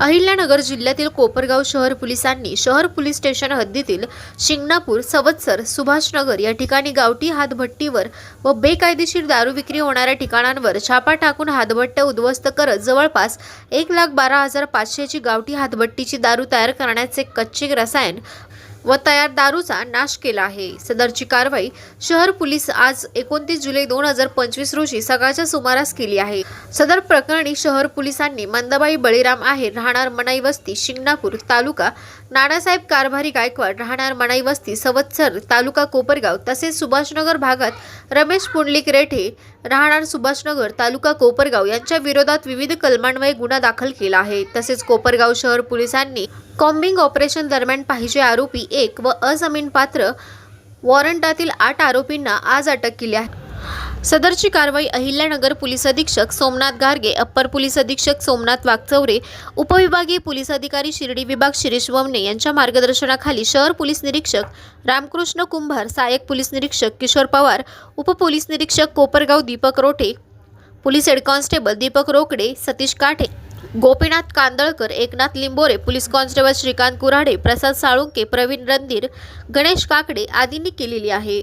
अहिल्यानगर जिल्ह्यातील कोपरगाव शहर पोलिसांनी शहर पोलीस स्टेशन हद्दीतील शिंगणापूर सवत्सर सुभाषनगर या ठिकाणी गावठी हातभट्टीवर व बेकायदेशीर दारू विक्री होणाऱ्या ठिकाणांवर छापा टाकून हातभट्ट्या उद्ध्वस्त करत जवळपास एक लाख बारा हजार पाचशेची गावठी हातभट्टीची दारू तयार करण्याचे कच्चे रसायन व तयार दारूचा नाश केला आहे. सदरची कारवाई शहर पोलीस आज एकोणतीस जुलै दोन हजार पंचवीस रोजी सकाळच्या सुमारास केली आहे. सदर प्रकरणी शहर पोलिसांनी मंदाबाई बळीराम आहे राहणार मनाई वस्ती शिंगणापूर तालुका नानासाहेब कारभारी गायकवाड राहणार मनाई वस्ती सवत्सर तालुका कोपरगाव तसेच सुभाषनगर भागात रमेश पुंडलिक रेठे राहणार सुभाषनगर तालुका कोपरगाव यांच्या विरोधात विविध कलमान्वये गुन्हा दाखल केला आहे. तसेच कोपरगाव शहर पोलिसांनी कॉम्बिंग ऑपरेशन दरम्यान पाहिजे आरोपी एक व अजमीन पात्र वॉरंटातील आठ आरोपींना आज अटक केली आहे. सदरची कारवाई अहिल्यानगर पोलीस अधीक्षक सोमनाथ गार्गे अप्पर पोलीस अधीक्षक सोमनाथ वागचौरे उपविभागीय पोलीस अधिकारी शिर्डी विभाग शिरीष वमने यांच्या मार्गदर्शनाखाली शहर पोलीस निरीक्षक रामकृष्ण कुंभार सहाय्यक पोलीस निरीक्षक किशोर पवार उपपोलीस निरीक्षक Kopargaon Deepak Rothe police head constable Deepak Rokade Satish Kathe Gopinath Kandalkar Eknath Limbore police constable Shrikant Kurhade Prasad Salunke Pravin Randhir Ganesh Kakade आदींनी केलेली आहे.